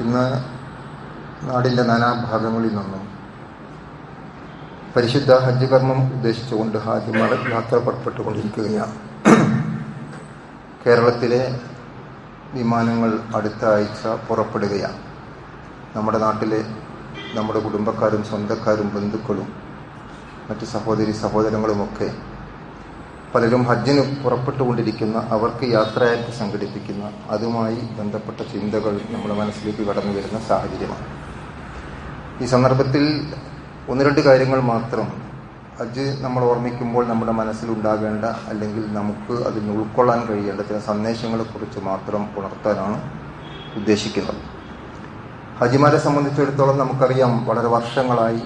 ഇന്ന് നാടിന്റെ നാനാഭാഗങ്ങളിൽ നിന്നും പരിശുദ്ധ ഹജ്ജ് കർമ്മം ഉദ്ദേശിച്ചുകൊണ്ട് ഹാജിമാർ യാത്ര പുറപ്പെട്ടുകൊണ്ടിരിക്കുകയാണ് കേരളത്തിലെ വിമാനങ്ങൾ അടുത്ത ആഴ്ച പുറപ്പെടുകയാണ്. നമ്മുടെ നാട്ടിലെ നമ്മുടെ കുടുംബക്കാരും സ്വന്തക്കാരും ബന്ധുക്കളും മറ്റ് സഹോദരി സഹോദരങ്ങളുമൊക്കെ പലരും ഹജ്ജിന് പുറപ്പെട്ടുകൊണ്ടിരിക്കുന്ന അവർക്ക് യാത്രയായിട്ട് സംഘടിപ്പിക്കുന്ന അതുമായി ബന്ധപ്പെട്ട ചിന്തകൾ നമ്മുടെ മനസ്സിലേക്ക് കടന്നു വരുന്ന സാഹചര്യമാണ്. ഈ സന്ദർഭത്തിൽ ഒന്ന് രണ്ട് കാര്യങ്ങൾ മാത്രം ഹജ്ജ് നമ്മൾ ഓർമ്മിക്കുമ്പോൾ നമ്മുടെ മനസ്സിലുണ്ടാകേണ്ട അല്ലെങ്കിൽ നമുക്ക് അതിന് ഉൾക്കൊള്ളാൻ കഴിയേണ്ട ചില സന്ദേശങ്ങളെക്കുറിച്ച് മാത്രം ഉണർത്താനാണ് ഉദ്ദേശിക്കുന്നത്. ഹജിമാരെ സംബന്ധിച്ചിടത്തോളം നമുക്കറിയാം വളരെ വർഷങ്ങളായി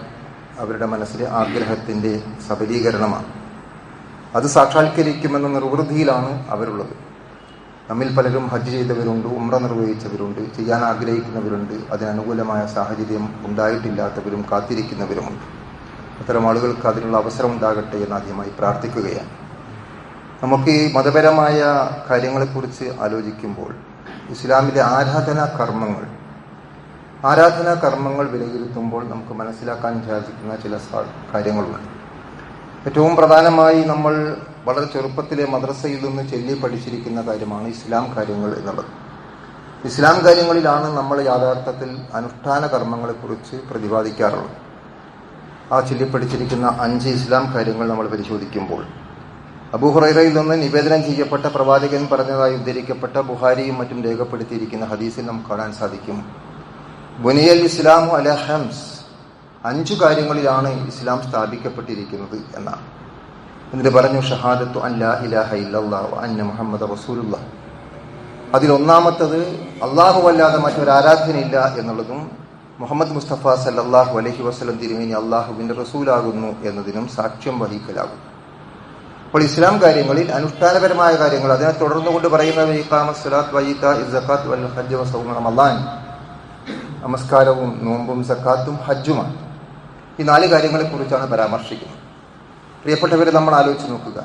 അവരുടെ മനസ്സിലെ ആഗ്രഹത്തിന്റെ സബലീകരണമാണ്. അത് സാക്ഷാത്കരിക്കുമെന്ന നിർവൃതിയിലാണ് അവരുള്ളത്. നമ്മിൽ പലരും ഹജ്ജ് ചെയ്തവരുണ്ട് ഉമ്ര നിർവഹിച്ചവരുണ്ട് ചെയ്യാൻ ആഗ്രഹിക്കുന്നവരുണ്ട് അതിനനുകൂലമായ സാഹചര്യം ഉണ്ടായിട്ടില്ലാത്തവരും കാത്തിരിക്കുന്നവരുമുണ്ട്. അത്തരം ആളുകൾക്ക് അതിനുള്ള അവസരം ഉണ്ടാകട്ടെ എന്ന് ആദ്യമായി പ്രാർത്ഥിക്കുകയാണ്. നമുക്ക് ഈ മതപരമായ കാര്യങ്ങളെക്കുറിച്ച് ആലോചിക്കുമ്പോൾ ഇസ്ലാമിലെ ആരാധനാ കർമ്മങ്ങൾ ആരാധനാ കർമ്മങ്ങൾ വിലയിരുത്തുമ്പോൾ നമുക്ക് മനസ്സിലാക്കാൻ സാധിക്കുന്ന ചില കാര്യങ്ങളുണ്ട്. ഏറ്റവും പ്രധാനമായി നമ്മൾ വളരെ ചെറുപ്പത്തിലെ മദ്രസയിൽ നിന്ന് ചൊല്ലി പഠിച്ചിരിക്കുന്ന കാര്യമാണ് ഇസ്ലാം കാര്യങ്ങൾ എന്നുള്ളത്. ഇസ്ലാം കാര്യങ്ങളിലാണ് നമ്മൾ യാഥാർത്ഥത്തിൽ അനുഷ്ഠാന കർമ്മങ്ങളെക്കുറിച്ച് പ്രതിപാദിക്കാറുള്ളത്. ആ ചൊല്ലിപ്പഠിച്ചിരിക്കുന്ന അഞ്ച് ഇസ്ലാം കാര്യങ്ങൾ നമ്മൾ പരിശോധിക്കുമ്പോൾ അബൂഹുറൈറയിൽ നിന്ന് നിവേദനം ചെയ്യപ്പെട്ട പ്രവാചകൻ പറഞ്ഞതായി ഉദ്ധരിക്കപ്പെട്ട ബുഹാരിയും മറ്റും രേഖപ്പെടുത്തിയിരിക്കുന്ന ഹദീസിൽ നമുക്ക് കാണാൻ സാധിക്കും. ബുനിയൽ ഇസ്ലാം അല ഹംസ് അഞ്ചു കാര്യങ്ങളിലാണ് ഇസ്ലാം സ്ഥാപിക്കപ്പെട്ടിരിക്കുന്നത് എന്നാണ്. എന്നിട്ട് പറഞ്ഞു ഷഹാദത്തു അല്ലാ അന്ന മുഹമ്മദ് റസൂലുള്ള അതിലൊന്നാമത്തത് അള്ളാഹു അല്ലാതെ മറ്റൊരു ആരാധനയില്ല എന്നുള്ളതും മുഹമ്മദ് മുസ്തഫ സല്ലാഹു അലഹി വസ്ലം തിരുമേനി അള്ളാഹുവിന്റെ റസൂലാകുന്നു എന്നതിനും സാക്ഷ്യം വഹിക്കലാകും അപ്പോൾ ഇസ്ലാം കാര്യങ്ങളിൽ അനുഷ്ഠാനപരമായ കാര്യങ്ങൾ അതിനെ തുടർന്നുകൊണ്ട് പറയുന്നത് ഇഖാമസ്ലാത്ത് വൽ നമസ്കാരവും നോമ്പും സക്കാത്തും ഹജ്ജുമാണ്. ഈ നാല് കാര്യങ്ങളെക്കുറിച്ചാണ് പരാമർശിക്കുന്നത്. പ്രിയപ്പെട്ടവരെ നമ്മൾ ആലോചിച്ച് നോക്കുക.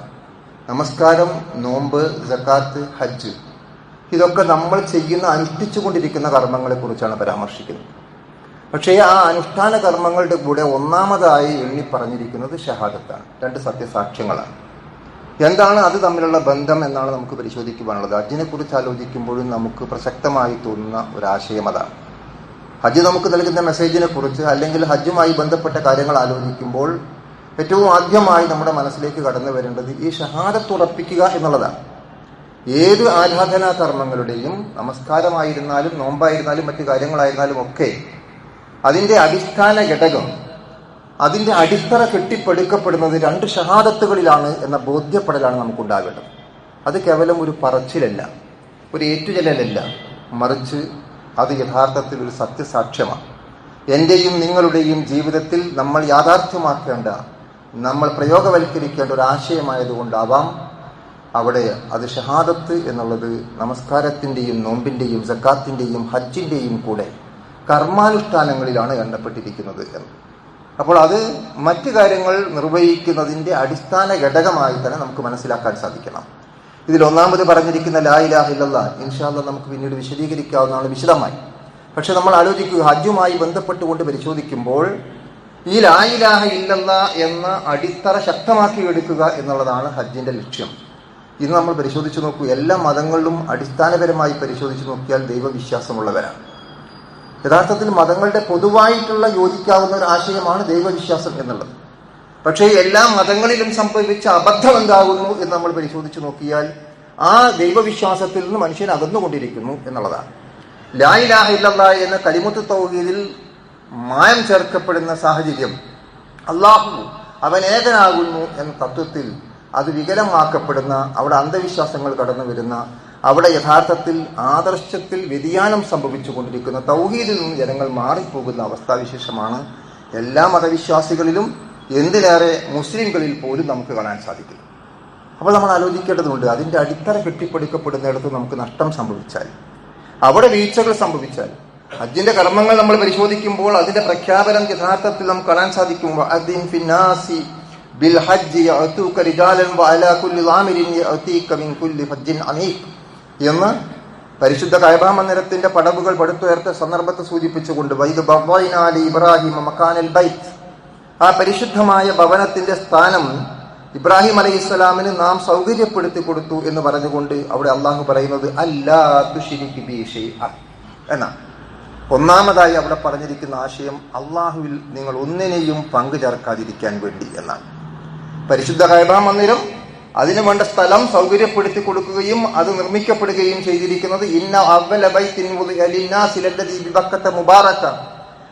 നമസ്കാരം നോമ്പ് ജക്കാത്ത് ഹജ്ജ്. ഇതൊക്കെ നമ്മൾ ചെയ്യുന്ന അനുഷ്ഠിച്ചുകൊണ്ടിരിക്കുന്ന കർമ്മങ്ങളെക്കുറിച്ചാണ് പരാമർശിക്കുന്നത്. പക്ഷേ ആ അനുഷ്ഠാന കർമ്മങ്ങളുടെ കൂടെ ഒന്നാമതായി എണ്ണി പറഞ്ഞിരിക്കുന്നത് ഷഹാദത്താണ്. രണ്ട് സത്യസാക്ഷ്യങ്ങളാണ്. എന്താണ് അത് തമ്മിലുള്ള ബന്ധം എന്നാണ് നമുക്ക് പരിശോധിക്കുവാനുള്ളത്. ഹജ്ജിനെ കുറിച്ച് ആലോചിക്കുമ്പോഴും നമുക്ക് പ്രസക്തമായി തോന്നുന്ന ഒരാശയം അതാണ്. ഹജ്ജ് നമുക്ക് നൽകുന്ന മെസ്സേജിനെ കുറിച്ച് അല്ലെങ്കിൽ ഹജ്ജുമായി ബന്ധപ്പെട്ട കാര്യങ്ങൾ ആലോചിക്കുമ്പോൾ ഏറ്റവും ആദ്യമായി നമ്മുടെ മനസ്സിലേക്ക് കടന്നു വരേണ്ടത് ഈ ഷഹാദത്തുറപ്പിക്കുക എന്നുള്ളതാണ്. ഏത് ആരാധനാ കർമ്മങ്ങളുടെയും നമസ്കാരമായിരുന്നാലും നോമ്പായിരുന്നാലും മറ്റു കാര്യങ്ങളായിരുന്നാലും ഒക്കെ അതിന്റെ അടിസ്ഥാന ഘടകം അതിന്റെ അടിത്തറ കെട്ടിപ്പടുക്കപ്പെടുന്നത് രണ്ട് ഷഹാദത്തുകളിലാണ് എന്ന ബോധ്യപ്പെടലാണ് നമുക്കുണ്ടാകേണ്ടത്. അത് കേവലം ഒരു പറച്ചിലല്ല ഒരു ഏറ്റുചെല്ലലല്ല. മറിച്ച് അത് യഥാർത്ഥത്തിൽ ഒരു സത്യസാക്ഷ്യമാണ്. എന്റെയും നിങ്ങളുടെയും ജീവിതത്തിൽ നമ്മൾ യാഥാർത്ഥ്യമാക്കേണ്ട നമ്മൾ പ്രയോഗവൽക്കരിക്കേണ്ട ഒരു ആശയമായതുകൊണ്ടാവാം അവിടെ അത് ഷഹാദത്ത് എന്നുള്ളത് നമസ്കാരത്തിന്റെയും നോമ്പിന്റെയും സക്കാത്തിന്റെയും ഹജ്ജിന്റെയും കൂടെ കർമാനുഷ്ഠാനങ്ങളിലാണ് എണ്ണപ്പെട്ടിരിക്കുന്നത് എന്ന്. അപ്പോൾ അത് മറ്റു കാര്യങ്ങൾ നിർവഹിക്കുന്നതിന്റെ അടിസ്ഥാന ഘടകമായി തന്നെ നമുക്ക് മനസ്സിലാക്കാൻ സാധിക്കണം. ഇതിൽ ഒന്നാമത് പറഞ്ഞിരിക്കുന്ന ലാ ഇലാഹ ഇല്ലല്ല. ഇൻഷാല്ല നമുക്ക് പിന്നീട് വിശദീകരിക്കാവുന്നതാണ് വിശദമായി. പക്ഷെ നമ്മൾ ആലോചിക്കുക ഹജ്ജുമായി ബന്ധപ്പെട്ടുകൊണ്ട് പരിശോധിക്കുമ്പോൾ ഈ ലാ ഇലാഹ ഇല്ലല്ല എന്ന അടിത്തറ ശക്തമാക്കി എടുക്കുക എന്നുള്ളതാണ് ഹജ്ജിന്റെ ലക്ഷ്യം. ഇന്ന് നമ്മൾ പരിശോധിച്ചു നോക്കൂ എല്ലാ മതങ്ങളിലും അടിസ്ഥാനപരമായി പരിശോധിച്ചു നോക്കിയാൽ ദൈവവിശ്വാസമുള്ളവരാണ്. യഥാർത്ഥത്തിൽ മതങ്ങളുടെ പൊതുവായിട്ടുള്ള യോജിക്കാവുന്ന ഒരു ആശയമാണ് ദൈവവിശ്വാസം എന്നുള്ളത്. പക്ഷേ എല്ലാ മതങ്ങളിലും സംഭവിച്ച അബദ്ധം എന്താകുന്നു എന്ന് നമ്മൾ പരിശോധിച്ചു നോക്കിയാൽ ആ ദൈവവിശ്വാസത്തിൽ നിന്ന് മനുഷ്യൻ അകന്നുകൊണ്ടിരിക്കുന്നു എന്നുള്ളതാണ്. ലായിലാഹ ഇല്ലല്ല എന്ന കലിമുത്ത് തൗഹീദിൽ മായം ചേർക്കപ്പെടുന്ന സാഹചര്യം അള്ളാഹു അവൻ ഏകനാകുന്നു എന്ന തത്വത്തിൽ അത് വികലമാക്കപ്പെടുന്ന അവിടെ അന്ധവിശ്വാസങ്ങൾ കടന്നു വരുന്ന അവിടെ യഥാർത്ഥത്തിൽ ആദർശത്തിൽ വ്യതിയാനം സംഭവിച്ചു കൊണ്ടിരിക്കുന്ന തൗഹീദിൽ നിന്ന് ജനങ്ങൾ മാറിപ്പോകുന്ന അവസ്ഥാവിശേഷമാണ് എല്ലാ മതവിശ്വാസികളിലും എന്തിനേറെ മുസ്ലിംകളിൽ പോലും നമുക്ക് കാണാൻ സാധിക്കും അപ്പോൾ നമ്മൾ ആലോചിക്കേണ്ടതുണ്ട് അതിന്റെ അടിത്തറ കെട്ടിപ്പടുക്കപ്പെടുന്നിടത്ത് നമുക്ക് നഷ്ടം സംഭവിച്ചാൽ അവിടെ വീഴ്ചകൾ സംഭവിച്ചാൽ ഹജ്ജിന്റെ കർമ്മങ്ങൾ നമ്മൾ പരിശോധിക്കുമ്പോൾ അതിന്റെ പ്രഖ്യാപനം യഥാർത്ഥത്തിൽ നമുക്ക് കാണാൻ സാധിക്കും. എന്ന് പരിശുദ്ധ കൈബാ മന്ദിരത്തിന്റെ പടവുകൾ പടുത്തുയർത്ത സന്ദർഭത്തെ സൂചിപ്പിച്ചുകൊണ്ട് ഇബ്രാഹിം മക്കാനൽ ബൈത്ത് ആ പരിശുദ്ധമായ ഭവനത്തിന്റെ സ്ഥാനം ഇബ്രാഹിം അലൈഹി ഇസ്ലാമിന് നാം സൗകര്യപ്പെടുത്തി കൊടുത്തു എന്ന് പറഞ്ഞുകൊണ്ട് അവിടെ അള്ളാഹു പറയുന്നത് അല്ലാ തുഷിരിക്ക് എന്നാണ്. ഒന്നാമതായി അവിടെ പറഞ്ഞിരിക്കുന്ന ആശയം അള്ളാഹുവിൽ നിങ്ങൾ ഒന്നിനെയും പങ്കു ചേർക്കാതിരിക്കാൻ വേണ്ടി എന്നാണ്. പരിശുദ്ധ കൈബാ മന്ദിരം അതിനു വേണ്ട സ്ഥലം സൗകര്യപ്പെടുത്തി കൊടുക്കുകയും അത് നിർമ്മിക്കപ്പെടുകയും ചെയ്തിരിക്കുന്നത് ഇന്ന അവലബൈ ബൈത്തിൻ വുദിഅ ലിന്നാസി ലല്ലദീ ബിബക്കത്ത മുബാറക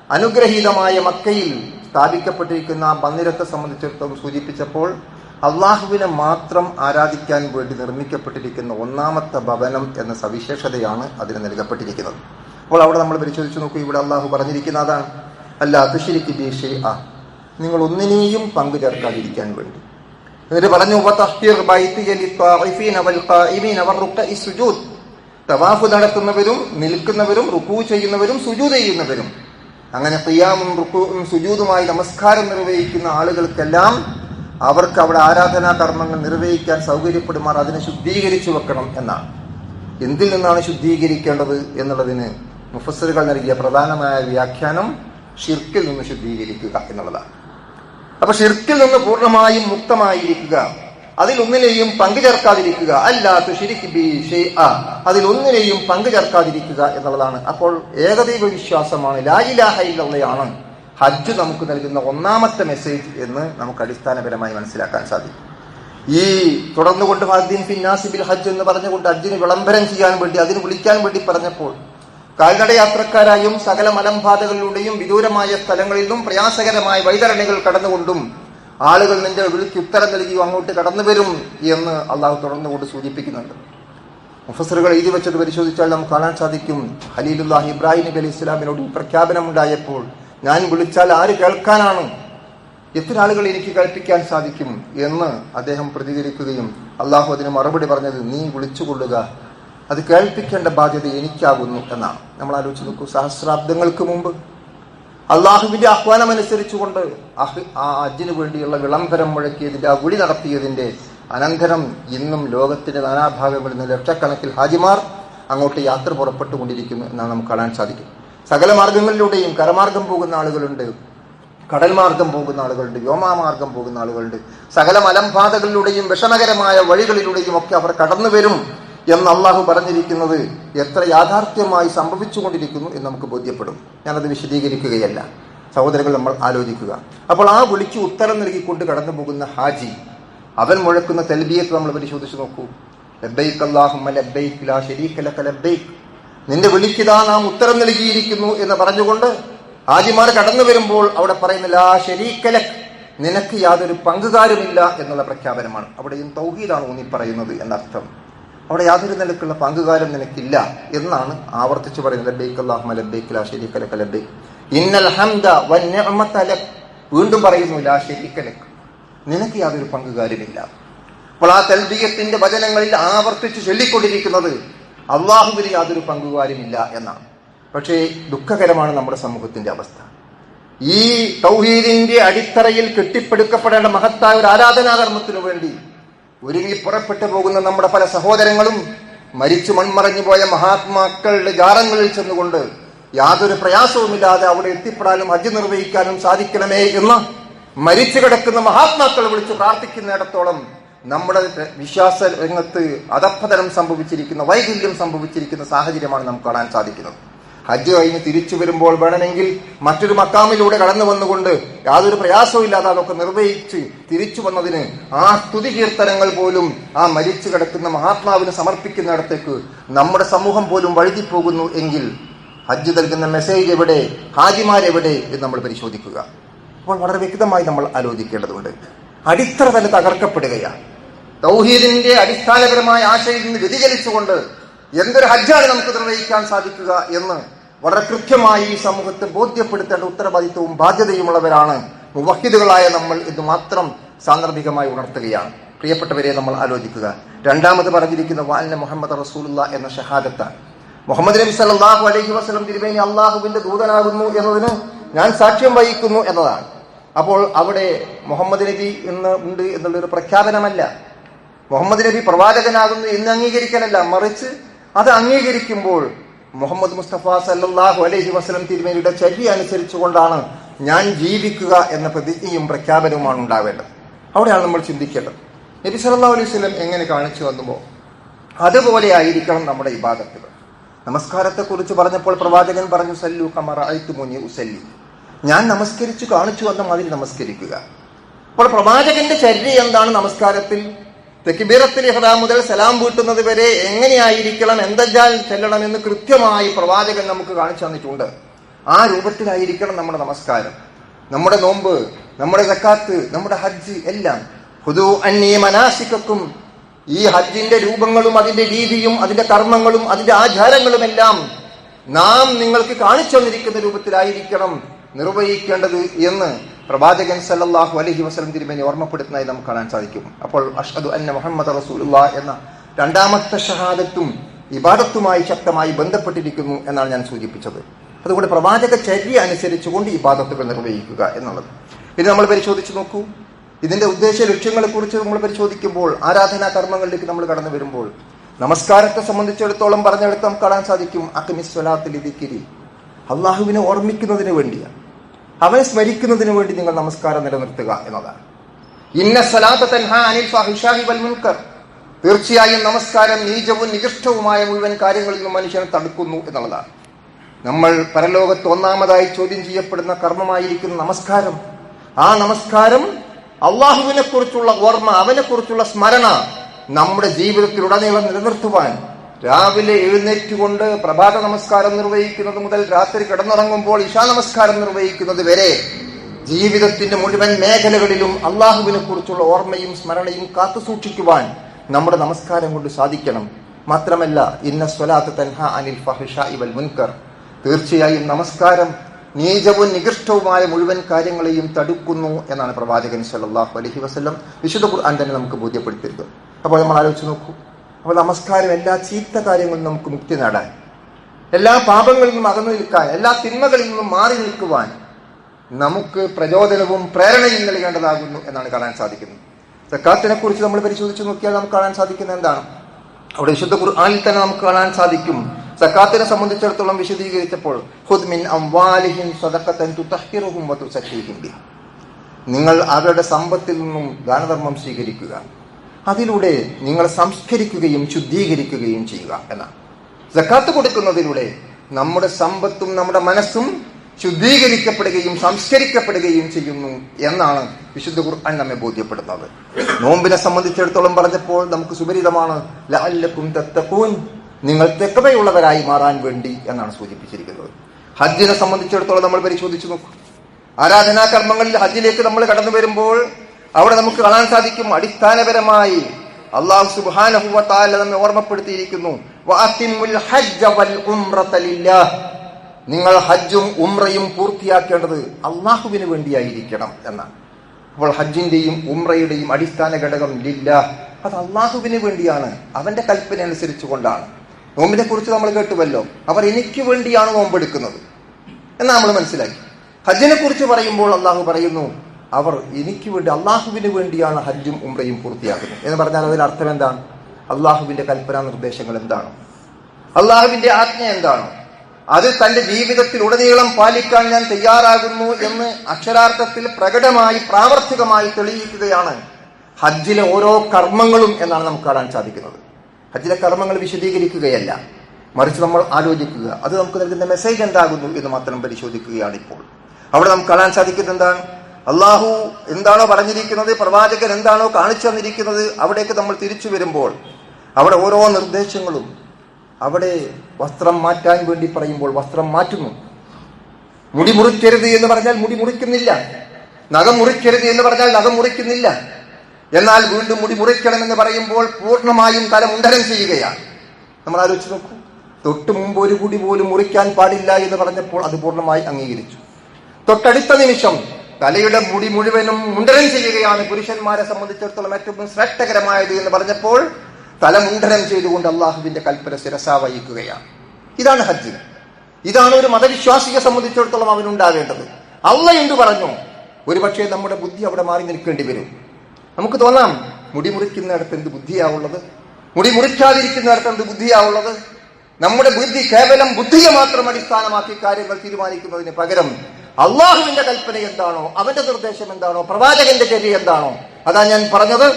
അനുഗ്രഹീതമായ മക്കയിൽ സ്ഥാപിക്കപ്പെട്ടിരിക്കുന്ന മന്ദിരത്തെ സംബന്ധിച്ചിടത്തോളം സൂചിപ്പിച്ചപ്പോൾ അള്ളാഹുവിനെ മാത്രം ആരാധിക്കാൻ വേണ്ടി നിർമ്മിക്കപ്പെട്ടിരിക്കുന്ന ഒന്നാമത്തെ ഭവനം എന്ന സവിശേഷതയാണ് അതിന് നൽകപ്പെട്ടിരിക്കുന്നത്. അപ്പോൾ അവിടെ നമ്മൾ പരിശോധിച്ചു നോക്കൂ ഇവിടെ അള്ളാഹു പറഞ്ഞിരിക്കുന്ന അതാണ്. അല്ല അതുശരിക്ക് ബീഷി ആ നിങ്ങൾ ഒന്നിനെയും പങ്കു ചേർക്കാതിരിക്കാൻ വേണ്ടി. എന്നിട്ട് പറഞ്ഞു. തവാഫ് നടത്തുന്നവരും നിൽക്കുന്നവരും റുക്കൂ ചെയ്യുന്നവരും സുജു ചെയ്യുന്നവരും അങ്ങനെ ഖിയാമും റുക്കുവും സുജൂതുമായി നമസ്കാരം നിർവഹിക്കുന്ന ആളുകൾക്കെല്ലാം അവർക്ക് അവിടെ ആരാധനാ കർമ്മങ്ങൾ നിർവഹിക്കാൻ സൗകര്യപ്പെടുമാർ അതിനെ ശുദ്ധീകരിച്ചു വെക്കണം എന്നാണ്. എന്തിൽ നിന്നാണ് ശുദ്ധീകരിക്കേണ്ടത് എന്നുള്ളതിന് മുഫസറുകൾ നൽകിയ പ്രധാനമായ വ്യാഖ്യാനം ഷിർക്കിൽ നിന്ന് ശുദ്ധീകരിക്കുക എന്നുള്ളതാണ്. അപ്പൊ ഷിർക്കിൽ നിന്ന് പൂർണമായും മുക്തമായിരിക്കുക അതിലൊന്നിനെയും പങ്കു ചേർക്കാതിരിക്കുക. അല്ലാത്ത ഷിരിക്ക് ബി ഷൈഅ അതിലൊന്നിനെയും പങ്കു ചേർക്കാതിരിക്കുക എന്നുള്ളതാണ്. അപ്പോൾ ഏകദൈവ വിശ്വാസമാണ്. ലായിലാഹ ഹജ്ജ് നമുക്ക് നൽകുന്ന ഒന്നാമത്തെ മെസ്സേജ് എന്ന് നമുക്ക് അടിസ്ഥാനപരമായി മനസ്സിലാക്കാൻ സാധിക്കും. ഈ തുടർന്നുകൊണ്ട് ഹദ്ദീൻ ഫിന്നാസിബിൽ ഹജ്ജ് എന്ന് പറഞ്ഞുകൊണ്ട് ഹജ്ജിന് വിളംബരം ചെയ്യാൻ വേണ്ടി അതിന് വിളിക്കാൻ വേണ്ടി പറഞ്ഞപ്പോൾ കാൽനട യാത്രക്കാരായും സകല മലമ്പാതകളിലൂടെയും വിദൂരമായ സ്ഥലങ്ങളിൽ നിന്നും പ്രയാസകരമായ വൈതരണികൾ കടന്നുകൊണ്ടും ആളുകൾ നിന്റെ വിളിക്ക് ഉത്തരം നൽകി അങ്ങോട്ട് കടന്നു വരും എന്ന് അള്ളാഹു തുടർന്നുകൊണ്ട് സൂചിപ്പിക്കുന്നുണ്ട്. മുഫസറുകൾ എഴുതി വെച്ചത് പരിശോധിച്ചാൽ നമുക്ക് കാണാൻ സാധിക്കും. ഹലീലുല്ലാഹി ഇബ്രാഹിം നബി അലി ഇസ്ലാമിനോട് ഈ പ്രഖ്യാപനമുണ്ടായപ്പോൾ ഞാൻ വിളിച്ചാൽ ആര് കേൾക്കാനാണ്? എത്ര ആളുകൾ എനിക്ക് കേൾപ്പിക്കാൻ സാധിക്കും എന്ന് അദ്ദേഹം പ്രതികരിക്കുകയും അള്ളാഹു അതിന് മറുപടി പറഞ്ഞത് നീ വിളിച്ചുകൊള്ളുക. അത് കേൾപ്പിക്കേണ്ട ബാധ്യത എനിക്കാകുന്നു എന്നാണ്. നമ്മൾ ആലോചിച്ച് നോക്കൂ സഹസ്രാബ്ദങ്ങൾക്ക് മുമ്പ് അള്ളാഹുവിന്റെ ആഹ്വാനം അനുസരിച്ചുകൊണ്ട് ആ അജ്ജിന് വേണ്ടിയുള്ള വിളംബരം മുഴക്കിയതിന്റെ ആ വിളി നടത്തിയതിന്റെ അനന്തരം ഇന്നും ലോകത്തിന്റെ നാനാഭാഗങ്ങളിൽ നിന്ന് ലക്ഷക്കണക്കിൽ ഹാജിമാർ അങ്ങോട്ട് യാത്ര പുറപ്പെട്ടുകൊണ്ടിരിക്കുന്നു എന്നാണ് നമുക്ക് കാണാൻ സാധിക്കും. സകല മാർഗങ്ങളിലൂടെയും കരമാർഗം പോകുന്ന ആളുകളുണ്ട് കടൽ മാർഗം പോകുന്ന ആളുകളുണ്ട് വ്യോമാമാർഗം പോകുന്ന ആളുകളുണ്ട്. സകല മലമ്പാതകളിലൂടെയും വിഷമകരമായ വഴികളിലൂടെയും ഒക്കെ അവർ കടന്നു വരും എന്ന് അള്ളാഹു പറഞ്ഞിരിക്കുന്നത് എത്ര യാഥാർത്ഥ്യമായി സംഭവിച്ചുകൊണ്ടിരിക്കുന്നു എന്ന് നമുക്ക് ബോധ്യപ്പെടും. ഞാനത് വിശദീകരിക്കുകയല്ല. സഹോദരങ്ങൾ നമ്മൾ ആലോചിക്കുക. അപ്പോൾ ആ വിളിക്ക് ഉത്തരം നൽകിക്കൊണ്ട് കടന്നു പോകുന്ന ഹാജി അവൻ മുഴക്കുന്ന തെൽബിയത്ത് നമ്മൾ പരിശോധിച്ച് നോക്കൂ. ലബ്ബൈക്ക് ലബ്ബൈക്ക് ലാ ശരീക ലക ലബ്ബൈക്ക്. നിന്റെ വിളിക്കിതാ നാം ഉത്തരം നൽകിയിരിക്കുന്നു എന്ന് പറഞ്ഞുകൊണ്ട് ഹാജിമാർ കടന്നു വരുമ്പോൾ അവിടെ പറയുന്ന ലാ ശരീക്കലക് നിനക്ക് യാതൊരു പങ്കുകാരുമില്ല എന്നുള്ള പ്രഖ്യാപനമാണ്. അവിടെയും തൗഹീദാണ് ഊന്നി പറയുന്നത് എന്നർത്ഥം. അവിടെ യാതൊരു നിലക്കുള്ള പങ്കുകാരം നിനക്കില്ല എന്നാണ് ആവർത്തിച്ച് പറയുന്നത്. ഇന്നൽ ഹംദ വീണ്ടും പറയുന്നു നിനക്ക് യാതൊരു പങ്കുകാരുമില്ല അപ്പോൾ ആ തൽബീയത്തിന്റെ വചനങ്ങളിൽ ആവർത്തിച്ച് ചൊല്ലിക്കൊണ്ടിരിക്കുന്നത് അള്ളാഹുവിന് യാതൊരു പങ്കുകാരുമില്ല എന്നാണ്. പക്ഷേ ദുഃഖകരമാണ് നമ്മുടെ സമൂഹത്തിന്റെ അവസ്ഥ. ഈ തൗഹീദിന്റെ അടിത്തറയിൽ കെട്ടിപ്പടുക്കപ്പെടേണ്ട മഹത്തായ ഒരു ആരാധനാകർമ്മത്തിനു വേണ്ടി ഒരുങ്ങി പുറപ്പെട്ടു പോകുന്ന നമ്മുടെ പല സഹോദരങ്ങളും മരിച്ചു മൺമറഞ്ഞു പോയ മഹാത്മാക്കളുടെ ജാറങ്ങളിൽ ചെന്നുകൊണ്ട് യാതൊരു പ്രയാസവുമില്ലാതെ അവിടെ എത്തിപ്പെടാനും ഹജ്ജ് നിർവഹിക്കാനും സാധിക്കണമേ എന്ന് മരിച്ചു കിടക്കുന്ന മഹാത്മാക്കൾ വിളിച്ചു പ്രാർത്ഥിക്കുന്നിടത്തോളം നമ്മുടെ വിശ്വാസ രംഗത്ത് അധപ്പതനം സംഭവിച്ചിരിക്കുന്ന വൈകല്യം സംഭവിച്ചിരിക്കുന്ന സാഹചര്യമാണ് നമുക്ക് കാണാൻ സാധിക്കുന്നത്. ഹജ്ജ് കഴിഞ്ഞ് തിരിച്ചു വരുമ്പോൾ വേണമെങ്കിൽ മറ്റൊരു മക്കാമിലൂടെ കടന്നു വന്നുകൊണ്ട് യാതൊരു പ്രയാസവും ഇല്ലാതെ അതൊക്കെ നിർവഹിച്ച് തിരിച്ചു വന്നതിന് ആ സ്തുതി കീർത്തനങ്ങൾ പോലും ആ മരിച്ചു കിടക്കുന്ന മഹാത്മാവിന് സമർപ്പിക്കുന്നിടത്തേക്ക് നമ്മുടെ സമൂഹം പോലും വഴുതിപ്പോകുന്നു എങ്കിൽ ഹജ്ജ് നൽകുന്ന മെസ്സേജ് എവിടെ ഹാജിമാരെവിടെ എന്ന് നമ്മൾ പരിശോധിക്കുക. അപ്പോൾ വളരെ വ്യക്തമായി നമ്മൾ ആലോചിക്കേണ്ടതുണ്ട്. അടിത്തറ തന്നെ തകർക്കപ്പെടുകയാണ്. തൗഹീദിന്റെ അടിസ്ഥാനപരമായ ആശയിൽ നിന്ന് വ്യതിചലിച്ചുകൊണ്ട് എന്തൊരു ഹജ്ജാണ് നമുക്ക് നിർവഹിക്കാൻ സാധിക്കുക എന്ന് വളരെ കൃത്യമായി ഈ സമൂഹത്തെ ബോധ്യപ്പെടുത്തേണ്ട ഉത്തരവാദിത്വവും ബാധ്യതയുമുള്ളവരാണ് മുവഹിദുകളായ നമ്മൾ ഇത് മാത്രം സാന്ദർഭികമായി ഉണർത്തുകയാണ്. പ്രിയപ്പെട്ടവരെ നമ്മൾ ആലോചിക്കുക. രണ്ടാമത് പറഞ്ഞിരിക്കുന്ന വാലിന മുഹമ്മദ് റസൂലുള്ള എന്ന ഷഹാദത്താണ് മുഹമ്മദ് നബി സല്ലല്ലാഹു അലൈഹി വസ്ലം തിരുമേനി അള്ളാഹുവിന്റെ ദൂതനാകുന്നു എന്നതിന് ഞാൻ സാക്ഷ്യം വഹിക്കുന്നു എന്നതാണ്. അപ്പോൾ അവിടെ മുഹമ്മദ് നബി എന്ന് ഉണ്ട് എന്നുള്ളൊരു പ്രഖ്യാപനമല്ല. മുഹമ്മദ് നബി പ്രവാചകനാകുന്നു എന്ന് അംഗീകരിക്കാനല്ല മറിച്ച് അത് അംഗീകരിക്കുമ്പോൾ മുഹമ്മദ് മുസ്തഫ സല്ലാഹു അലൈഹി വസ്ലം തിരുമേനിയുടെ ചര്യ അനുസരിച്ചുകൊണ്ടാണ് ഞാൻ ജീവിക്കുക എന്ന പ്രതിജ്ഞയും പ്രഖ്യാപനവുമാണ് ഉണ്ടാവേണ്ടത്. അവിടെയാണ് നമ്മൾ ചിന്തിക്കേണ്ടത്. നബി സല്ലല്ലാഹു അലൈഹി വസല്ലം എങ്ങനെ കാണിച്ചു വന്നുമോ അതുപോലെ ആയിരിക്കണം നമ്മുടെ ഇബാദത്തുകൾ. നമസ്കാരത്തെക്കുറിച്ച് പറഞ്ഞപ്പോൾ പ്രവാചകൻ പറഞ്ഞു സല്ലു കമറ മുനി ഉസല്ലി. ഞാൻ നമസ്കരിച്ചു കാണിച്ചു വന്ന മാതിരി നമസ്കരിക്കുക. അപ്പോൾ പ്രവാചകന്റെ ചര്യ എന്താണ് നമസ്കാരത്തിൽ? തെക്കിബീറത്തിൽ ഇഹ്റാം മുതൽ സലാം വീട്ടുന്നത് വരെ എങ്ങനെയായിരിക്കണം എന്തെല്ലാം ചെല്ലണം എന്ന് കൃത്യമായി പ്രവാചകൻ നമുക്ക് കാണിച്ചു തന്നിട്ടുണ്ട്. ആ രൂപത്തിലായിരിക്കണം നമ്മുടെ നമസ്കാരം. നമ്മുടെ നോമ്പ് നമ്മുടെ സക്കാത്ത് നമ്മുടെ ഹജ്ജ് എല്ലാം. ഹുദു അന്യ മനാസിക്കും ഈ ഹജ്ജിന്റെ രൂപങ്ങളും അതിന്റെ രീതിയും അതിന്റെ കർമ്മങ്ങളും അതിന്റെ ആചാരങ്ങളും എല്ലാം നാം നിങ്ങൾക്ക് കാണിച്ചു തന്നിരിക്കുന്ന രൂപത്തിലായിരിക്കണം നിർവഹിക്കേണ്ടത് എന്ന് പ്രവാചകൻ സല്ലാഹു അലഹി വസ്ലം തിരുമേനി ഓർമ്മപ്പെടുത്തുന്നതായി നമുക്ക് കാണാൻ സാധിക്കും. അപ്പോൾ അഷ്ഹദു അന്ന മുഹമ്മദ് റസൂലുള്ള എന്ന രണ്ടാമത്തെ ഷഹാദത്തും ഇബാദത്തുമായി ശക്തമായി ബന്ധപ്പെട്ടിരിക്കുന്നു എന്നാണ് ഞാൻ സൂചിപ്പിച്ചത്. അതുകൊണ്ട് പ്രവാചക ചര്യ അനുസരിച്ചുകൊണ്ട് ഇബാദത്തുകൾ നിർവഹിക്കുക എന്നുള്ളത്. ഇനി നമ്മൾ പരിശോധിച്ച് നോക്കൂ. ഇതിന്റെ ഉദ്ദേശ ലക്ഷ്യങ്ങളെ കുറിച്ച് നമ്മൾ പരിശോധിക്കുമ്പോൾ ആരാധനാ കർമ്മങ്ങളിലേക്ക് നമ്മൾ കടന്നു വരുമ്പോൾ നമസ്കാരത്തെ സംബന്ധിച്ചിടത്തോളം പറഞ്ഞെടുത്ത് നമുക്ക് കാണാൻ സാധിക്കും. അക്കമിസ്വലാത്തിൽ ഇതിക്കിരി അള്ളാഹുവിനെ ഓർമ്മിക്കുന്നതിന് വേണ്ടിയാണ്. അവനെ സ്മരിക്കുന്നതിന് വേണ്ടി നിങ്ങൾ നമസ്കാരം നിലനിർത്തുക എന്നതാണ്. ഇന്ന തീർച്ചയായും നമസ്കാരം നീചവും നികൃഷ്ടവുമായ മുഴുവൻ കാര്യങ്ങളിൽ നിന്നും മനുഷ്യനെ തടുക്കുന്നു എന്നുള്ളതാണ്. നമ്മൾ പരലോകത്ത് ഒന്നാമതായി ചോദ്യം ചെയ്യപ്പെടുന്ന കർമ്മമായിരിക്കുന്ന നമസ്കാരം. ആ നമസ്കാരം അള്ളാഹുവിനെ കുറിച്ചുള്ള ഓർമ്മ അവനെ കുറിച്ചുള്ള സ്മരണ നമ്മുടെ ജീവിതത്തിലുടനീളം നിലനിർത്തുവാൻ രാവിലെ എഴുന്നേറ്റുകൊണ്ട് പ്രഭാത നമസ്കാരം നിർവഹിക്കുന്നത് മുതൽ രാത്രി കിടന്നുറങ്ങുമ്പോൾ ഇഷാ നമസ്കാരം നിർവഹിക്കുന്നത് വരെ ജീവിതത്തിന്റെ മുഴുവൻ മേഖലകളിലും അള്ളാഹുവിനെ കുറിച്ചുള്ള ഓർമ്മയും സ്മരണയും കാത്തു സൂക്ഷിക്കുവാൻ നമ്മുടെ നമസ്കാരം കൊണ്ട് സാധിക്കണം. മാത്രമല്ല ഇന്ന സ്വലാത്ത് തൻഹ അനിൽ ഫഹിഷ ഇവൽ മുൻകർ. തീർച്ചയായും നമസ്കാരം നീചവും നികൃഷ്ടവുമായ മുഴുവൻ കാര്യങ്ങളെയും തടുക്കുന്നു എന്നാണ് പ്രവാചകൻ സല്ലാഹു അലഹി വസല്ലം വിശുദ്ധ ഖുർആൻ തന്നെ നമുക്ക് ബോധ്യപ്പെടുത്തിയത്. അപ്പോൾ നമ്മൾ ആലോചിച്ച് നോക്കൂ. അപ്പോൾ നമസ്കാരം എല്ലാ ചീത്ത കാര്യങ്ങളും നമുക്ക് മുക്തി നേടാൻ. എല്ലാ പാപങ്ങളിൽ നിന്നും അകന്നു നിൽക്കാൻ എല്ലാ തിന്മകളിൽ നിന്നും മാറി നിൽക്കുവാൻ നമുക്ക് പ്രചോദനവും പ്രേരണയും നൽകേണ്ടതാകുന്നു എന്നാണ് കാണാൻ സാധിക്കുന്നത്. സക്കാത്തിനെ കുറിച്ച് നമ്മൾ പരിശോധിച്ച് നോക്കിയാൽ നമുക്ക് കാണാൻ സാധിക്കുന്നത് എന്താണ്? അവിടെ വിശുദ്ധ ഖുർആനിൽ തന്നെ നമുക്ക് കാണാൻ സാധിക്കും. സക്കാത്തിനെ സംബന്ധിച്ചിടത്തോളം വിശദീകരിച്ചപ്പോൾ തുതഹിറുഹും നിങ്ങൾ അവരുടെ സമ്പത്തിൽ നിന്നും ദാനധർമ്മം സ്വീകരിക്കുക. അതിലൂടെ നിങ്ങൾ സംസ്കരിക്കുകയും ശുദ്ധീകരിക്കുകയും ചെയ്യുക എന്നാണ്. സക്കാത്ത് കൊടുക്കുന്നതിലൂടെ നമ്മുടെ സമ്പത്തും നമ്മുടെ മനസ്സും ശുദ്ധീകരിക്കപ്പെടുകയും സംസ്കരിക്കപ്പെടുകയും ചെയ്യുന്നു എന്നാണ് വിശുദ്ധ ഖുർആൻ നമ്മെ ബോധ്യപ്പെടുന്നത് നോമ്പിനെ സംബന്ധിച്ചിടത്തോളം പറഞ്ഞപ്പോൾ നമുക്ക് സുപരിതമാണ് ലാല്ലക്കും തത്തക്കൂൻ നിങ്ങൾ തെക്കവയുള്ളവരായി മാറാൻ വേണ്ടി എന്നാണ് സൂചിപ്പിച്ചിരിക്കുന്നത്. ഹജ്ജിനെ സംബന്ധിച്ചിടത്തോളം നമ്മൾ പരിശോധിച്ചു നോക്കും. ആരാധനാ കർമ്മങ്ങളിൽ ഹജ്ജിലേക്ക് നമ്മൾ കടന്നു വരുമ്പോൾ അവിടെ നമുക്ക് കാണാൻ സാധിക്കും അടിസ്ഥാനപരമായി അള്ളാഹു സുബ്ഹാനഹു തആല നമ്മെ ഓർമ്മപ്പെടുത്തിയിരിക്കുന്നു. നിങ്ങൾ ഹജ്ജും ഉംറയും പൂർത്തിയാക്കേണ്ടത് അള്ളാഹുവിന് വേണ്ടിയായിരിക്കണം എന്നാണ്. അപ്പോൾ ഹജ്ജിന്റെയും ഉംറയുടെയും അടിസ്ഥാന ഘടകം ലില്ല അത് അള്ളാഹുവിന് വേണ്ടിയാണ്. അവന്റെ കൽപ്പന അനുസരിച്ചു കൊണ്ടാണ് നോമ്പിനെ കുറിച്ച് നമ്മൾ കേട്ടുവല്ലോ. അവർ എനിക്ക് വേണ്ടിയാണ് നോമ്പെടുക്കുന്നത്. എന്ന് നമ്മൾ മനസ്സിലാക്കി. ഹജ്ജിനെ കുറിച്ച് പറയുമ്പോൾ അള്ളാഹു പറയുന്നു അവർ എനിക്ക് വേണ്ടി അള്ളാഹുവിന് വേണ്ടിയാണ് ഹജ്ജും ഉംറയും പൂർത്തിയാക്കുന്നത്. എന്ന് പറഞ്ഞാൽ അതിൽ അർത്ഥം എന്താണ്? അള്ളാഹുവിന്റെ കൽപ്പന നിർദ്ദേശങ്ങൾ എന്താണ്? അള്ളാഹുവിന്റെ ആജ്ഞ എന്താണ്? അത് തന്റെ ജീവിതത്തിൽ ഉടനീളം പാലിക്കാൻ ഞാൻ തയ്യാറാകുന്നു എന്ന് അക്ഷരാർത്ഥത്തിൽ പ്രകടമായി പ്രാവർത്തികമായി തെളിയിക്കുകയാണ് ഹജ്ജിലെ ഓരോ കർമ്മങ്ങളും എന്നാണ് നമുക്ക് കാണാൻ സാധിക്കുന്നത്. ഹജ്ജിലെ കർമ്മങ്ങൾ വിശദീകരിക്കുകയല്ല. മറിച്ച് നമ്മൾ ആലോചിക്കുക അത് നമുക്ക് നൽകുന്ന മെസ്സേജ് എന്താകുന്നു എന്ന് മാത്രം പരിശോധിക്കുകയാണ് ഇപ്പോൾ. അവിടെ നമുക്ക് കാണാൻ സാധിക്കുന്നത് എന്താണ്? അള്ളാഹു എന്താണോ പറഞ്ഞിരിക്കുന്നത് പ്രവാചകൻ എന്താണോ കാണിച്ചു തന്നിരിക്കുന്നത് അവിടേക്ക് നമ്മൾ തിരിച്ചു വരുമ്പോൾ അവിടെ ഓരോ നിർദ്ദേശങ്ങളും അവിടെ വസ്ത്രം മാറ്റാൻ വേണ്ടി പറയുമ്പോൾ വസ്ത്രം മാറ്റുന്നു. മുടി മുറിക്കരുത് എന്ന് പറഞ്ഞാൽ മുടി മുറിക്കുന്നില്ല. നഖം മുറിക്കരുത് എന്ന് പറഞ്ഞാൽ നഖം മുറിക്കുന്നില്ല. എന്നാൽ വീണ്ടും മുടി മുറിക്കണമെന്ന് പറയുമ്പോൾ പൂർണമായും തല മുണ്ടനം ചെയ്യുകയാണ്. നമ്മൾ ആലോചിച്ച് നോക്കൂ. തൊട്ട് മുമ്പ് ഒരു കുടി പോലും മുറിക്കാൻ പാടില്ല എന്ന് പറഞ്ഞപ്പോൾ അത് പൂർണമായി അംഗീകരിച്ചു. തൊട്ടടുത്ത നിമിഷം തലയുടെ മുടി മുഴുവനും മുണ്ടനം ചെയ്യുകയാണ് പുരുഷന്മാരെ സംബന്ധിച്ചിടത്തോളം ഏറ്റവും ശ്രേഷ്ഠകരമായത് എന്ന് പറഞ്ഞപ്പോൾ തല മുണ്ടനം ചെയ്തുകൊണ്ട് അള്ളാഹുവിന്റെ കൽപ്പന ശിരസ വഹിക്കുകയാണ്. ഇതാണ് ഹജ്ജ്. ഇതാണ് ഒരു മതവിശ്വാസിയെ സംബന്ധിച്ചിടത്തോളം അവനുണ്ടാവേണ്ടത് അള്ള എന്തു പറഞ്ഞു? ഒരുപക്ഷെ നമ്മുടെ ബുദ്ധി അവിടെ മാറി നിൽക്കേണ്ടി വരും. നമുക്ക് തോന്നാം മുടി മുറിക്കുന്നിടത്ത് എന്ത് ബുദ്ധിയാവുള്ളത് മുടി മുറിക്കാതിരിക്കുന്നിടത്ത് എന്ത് ബുദ്ധിയാവുള്ളത് നമ്മുടെ ബുദ്ധി കേവലം ബുദ്ധിയെ മാത്രം അടിസ്ഥാനമാക്കി കാര്യങ്ങൾ തീരുമാനിക്കുന്നതിന് പകരം അള്ളാഹുവിന്റെ കൽപ്പന എന്താണോ അവന്റെ നിർദ്ദേശം എന്താണോ പ്രവാചകന്റെ ചര്യ എന്താണോ അതാ ഞാൻ പറഞ്ഞത്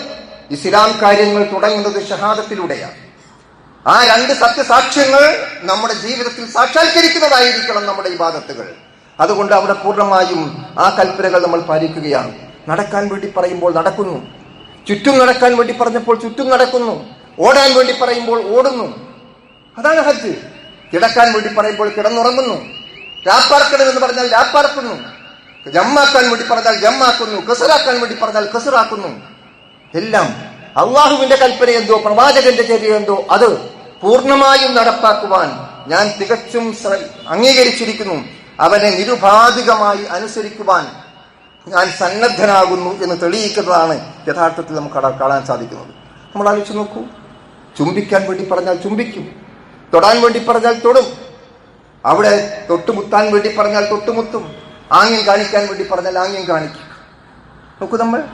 ഇസ്ലാം കാര്യങ്ങൾ തുടങ്ങുന്നത് ഷഹാദത്തിലൂടെയാണ്. ആ രണ്ട് സത്യസാക്ഷ്യങ്ങൾ നമ്മുടെ ജീവിതത്തിൽ സാക്ഷാത്കരിക്കുന്നതായിരിക്കണം നമ്മുടെ ഇബാദത്തുകൾ. അതുകൊണ്ട് അവിടെ പൂർണമായും ആ കൽപ്പനകൾ നമ്മൾ പാലിക്കുകയാണ്. നടക്കാൻ വേണ്ടി പറയുമ്പോൾ നടക്കുന്നു. ചുറ്റും നടക്കാൻ വേണ്ടി പറഞ്ഞപ്പോൾ ചുറ്റും നടക്കുന്നു. ഓടാൻ വേണ്ടി പറയുമ്പോൾ ഓടുന്നു. അതാണ് ഹജ്ജ്. കിടക്കാൻ വേണ്ടി പറയുമ്പോൾ കിടന്നുറങ്ങുന്നു. രാപ്പാർക്കണം എന്ന് പറഞ്ഞാൽ രാപ്പാർക്കുന്നു. ജമ്മാക്കാൻ വേണ്ടി പറഞ്ഞാൽ ജമ്മാക്കുന്നു. കസറാക്കാൻ വേണ്ടി പറഞ്ഞാൽ കസറാക്കുന്നു എല്ലാം അള്ളാഹുവിന്റെ കൽപ്പന എന്തോ പ്രവാചകന്റെ ചര്യ എന്തോ അത് പൂർണമായും നടപ്പാക്കുവാൻ ഞാൻ തികച്ചും അംഗീകരിച്ചിരിക്കുന്നു. അവനെ നിരുപാധികമായി അനുസരിക്കുവാൻ ഞാൻ സന്നദ്ധനാകുന്നു എന്ന് തെളിയിക്കുന്നതാണ് യഥാർത്ഥത്തിൽ നമുക്ക് കാണാൻ- സാധിക്കുന്നത്. നമ്മൾ ആലോചിച്ച് നോക്കൂ. ചുംബിക്കാൻ വേണ്ടി പറഞ്ഞാൽ ചുംബിക്കും. തൊടാൻ വേണ്ടി പറഞ്ഞാൽ തൊടും. അവിടെ തൊട്ടുമുത്താൻ വേണ്ടി പറഞ്ഞാൽ തൊട്ടുമുത്തും. ആംഗ്യം കാണിക്കാൻ വേണ്ടി പറഞ്ഞാൽ ആംഗ്യം കാണിക്കും. നോക്കൂ നമ്മൾ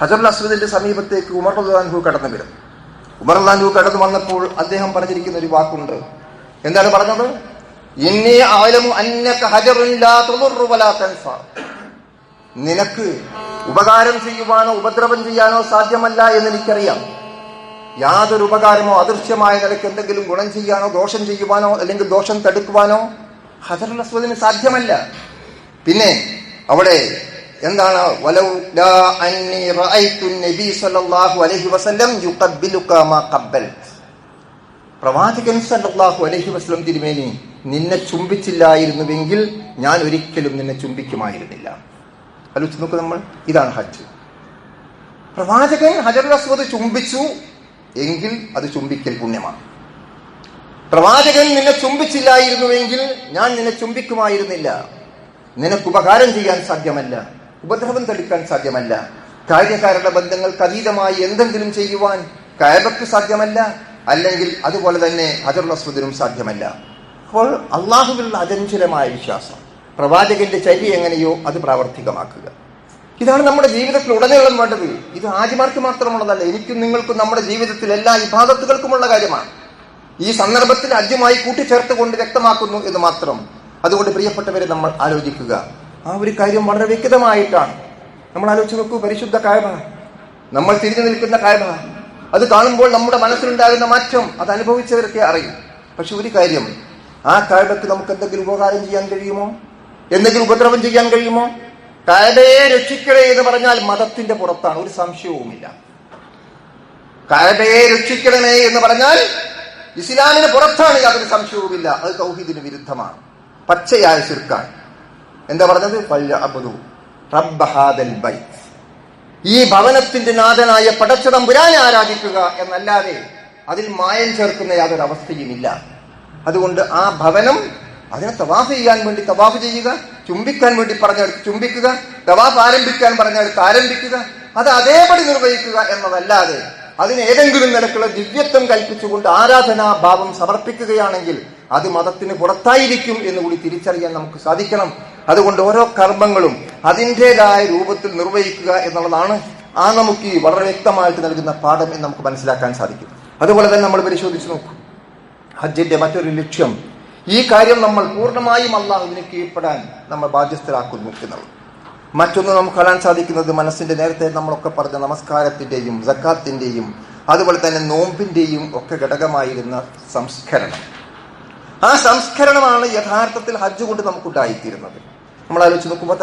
ഹജറുൽ അസ്വദിന്റെ സമീപത്തേക്ക് ഉമർ ഉമർഹു കടന്നു വരും. ഉമർ ഉമർഹു കടന്നു വന്നപ്പോൾ അദ്ദേഹം പറഞ്ഞിരിക്കുന്ന ഒരു വാക്കുണ്ട്. എന്താണ് പറഞ്ഞത്? നിനക്ക് ഉപകാരം ചെയ്യുവാനോ ഉപദ്രവം ചെയ്യാനോ സാധ്യമല്ല എന്ന് എനിക്കറിയാം. യാതൊരു ഉപകാരമോ അദൃശ്യമായ നിലയ്ക്ക് എന്തെങ്കിലും ഗുണം ചെയ്യാനോ ദോഷം ചെയ്യുവാനോ അല്ലെങ്കിൽ ദോഷം തടുക്കുവാനോ ഹജറുൽ അസ്വദിന് സാധ്യമല്ല. പിന്നെ അവിടെ എന്താണ്? പ്രവാചകൻ സല്ലാഹു അലഹി വസ്ലം തിരുമേനി നിന്നെ ചുംബിച്ചില്ലായിരുന്നുവെങ്കിൽ ഞാൻ ഒരിക്കലും നിന്നെ ചുംബിക്കുമായിരുന്നില്ല. ആലോചിച്ച് നോക്കൂ നമ്മൾ. ഇതാണ് ഹജ്ജ്. പ്രവാചകൻ ഹജറുൽ അസ്വദ് ചുംബിച്ചു. എങ്കിൽ അത് ചുംബിക്കൽ പുണ്യമാണ്. പ്രവാചകൻ നിന്നെ ചുംബിച്ചില്ലായിരുന്നുവെങ്കിൽ ഞാൻ നിന്നെ ചുംബിക്കുമായിരുന്നില്ല. നിനക്ക് ഉപകാരം ചെയ്യാൻ സാധ്യമല്ല. ഉപദ്രവം തടുക്കാൻ സാധ്യമല്ല. കാര്യകാരണ ബന്ധങ്ങൾക്ക് അതീതമായി എന്തെങ്കിലും ചെയ്യുവാൻ കയബക്ക് സാധ്യമല്ല. അല്ലെങ്കിൽ അതുപോലെ തന്നെ അസ്വദിനും സാധ്യമല്ല. അപ്പോൾ അള്ളാഹുവിലുള്ള അചഞ്ചലമായ വിശ്വാസം. പ്രവാചകന്റെ ചര്യ എങ്ങനെയോ അത് പ്രാവർത്തികമാക്കുക. ഇതാണ് നമ്മുടെ ജീവിതത്തിൽ ഉടനീളം വേണ്ടത്. ഇത് ആജിമാർക്ക് മാത്രമുള്ളതല്ല എനിക്കും നിങ്ങൾക്കും നമ്മുടെ ജീവിതത്തിൽ എല്ലാ വിഭാഗത്തുകൾക്കുമുള്ള കാര്യമാണ്. ഈ സന്ദർഭത്തിൽ അജ്യമായി കൂട്ടിച്ചേർത്തുകൊണ്ട് വ്യക്തമാക്കുന്നു എന്ന് മാത്രം. അതുകൊണ്ട് പ്രിയപ്പെട്ടവരെ നമ്മൾ ആലോചിക്കുക. ആ ഒരു കാര്യം വളരെ വ്യക്തമായിട്ടാണ്. നമ്മൾ ആലോചിച്ച് നോക്കൂ പരിശുദ്ധ കായബ. നമ്മൾ തിരിഞ്ഞു നിൽക്കുന്ന കായബ. അത് കാണുമ്പോൾ നമ്മുടെ മനസ്സിലുണ്ടാകുന്ന മാറ്റം അത് അനുഭവിച്ചവരൊക്കെ അറിയും. പക്ഷെ ഒരു കാര്യം ആ കായബത്ത് നമുക്ക് എന്തെങ്കിലും ഉപകാരം ചെയ്യാൻ കഴിയുമോ? എന്തെങ്കിലും ഉപദ്രവം ചെയ്യാൻ കഴിയുമോ? കായബയെ രക്ഷിക്കണേ എന്ന് പറഞ്ഞാൽ മതത്തിന്റെ പുറത്താണ് ഒരു സംശയവുമില്ല. കായബയെ രക്ഷിക്കണമേ എന്ന് പറഞ്ഞാൽ ഇസ്ലാമിന് പുറത്താണ് യാതൊരു സംശയവുമില്ല. അത് തൗഹീദിന് വിരുദ്ധമാണ്. പച്ചയായ ചുരുക്കാൻ എന്താ പറഞ്ഞത്? ഈ ഭവനത്തിന്റെ നാഥനായ പടച്ചതമ്പുരാനെ ആരാധിക്കുക എന്നല്ലാതെ അതിൽ മായം ചേർക്കുന്ന യാതൊരു അവസ്ഥയുമില്ല അതുകൊണ്ട് ആ ഭവനം അതിനെ തവാഫ് ചെയ്യാൻ വേണ്ടി തവാഫ് ചെയ്യുക ചുംബിക്കാൻ വേണ്ടി പറഞ്ഞെടുത്ത് ചുംബിക്കുക തവാഫ് ആരംഭിക്കാൻ പറഞ്ഞെടുത്ത് ആരംഭിക്കുക അത് അതേപടി നിർവഹിക്കുക എന്നതല്ലാതെ അതിന് ഏതെങ്കിലും നിലക്കുള്ള ദിവ്യത്വം കൽപ്പിച്ചുകൊണ്ട് ആരാധനാഭാവം സമർപ്പിക്കുകയാണെങ്കിൽ അത് മതത്തിന് പുറത്തായിരിക്കും എന്ന് കൂടി തിരിച്ചറിയാൻ നമുക്ക് സാധിക്കണം. അതുകൊണ്ട് ഓരോ കർമ്മങ്ങളും അതിന്റെതായ രൂപത്തിൽ നിർവഹിക്കുക എന്നുള്ളതാണ് ആ നമുക്ക് ഈ വളരെ വ്യക്തമായിട്ട് നൽകുന്ന പാഠം എന്ന് നമുക്ക് മനസ്സിലാക്കാൻ സാധിക്കും. അതുപോലെ തന്നെ നമ്മൾ പരിശോധിച്ച് നോക്കും. ഹജ്ജിന്റെ മറ്റൊരു ലക്ഷ്യം ഈ കാര്യം നമ്മൾ പൂർണമായും അള്ളാഹുവിന് കീഴ്പ്പെടാൻ നമ്മൾ ബാധ്യസ്ഥരാക്കുന്നു എന്നുള്ളത്. മറ്റൊന്ന് നമുക്ക് കാണാൻ സാധിക്കുന്നത് മനസ്സിന്റെ നേരത്തെ നമ്മളൊക്കെ പറഞ്ഞ നമസ്കാരത്തിന്റെയും ജക്കാത്തിന്റെയും അതുപോലെ തന്നെ നോമ്പിന്റെയും ഒക്കെ ഘടകമായിരുന്ന സംസ്കരണം. ആ സംസ്കരണമാണ് യഥാർത്ഥത്തിൽ ഹജ്ജ് കൊണ്ട് നമുക്കുണ്ടായിത്തീരുന്നത്. നമ്മൾ ആലോചിച്ച് നോക്കുമ്പോൾ